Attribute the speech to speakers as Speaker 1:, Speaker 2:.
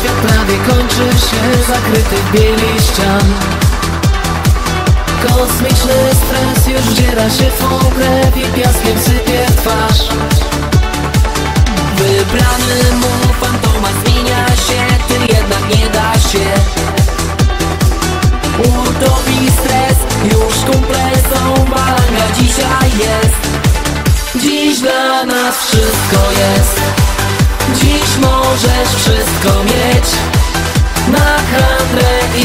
Speaker 1: świat prawie kończy się Zakryty w bieli ścian. Kosmiczny stres już wdziera się w krew I piaskiem sypie twarz. Wybrany mu fantomat zmienia się Tym jednak nie da się. Utopi stres, już kumple są dzisiaj jest. Dziś dla nas wszystko jest możesz wszystko mieć. Na handrę i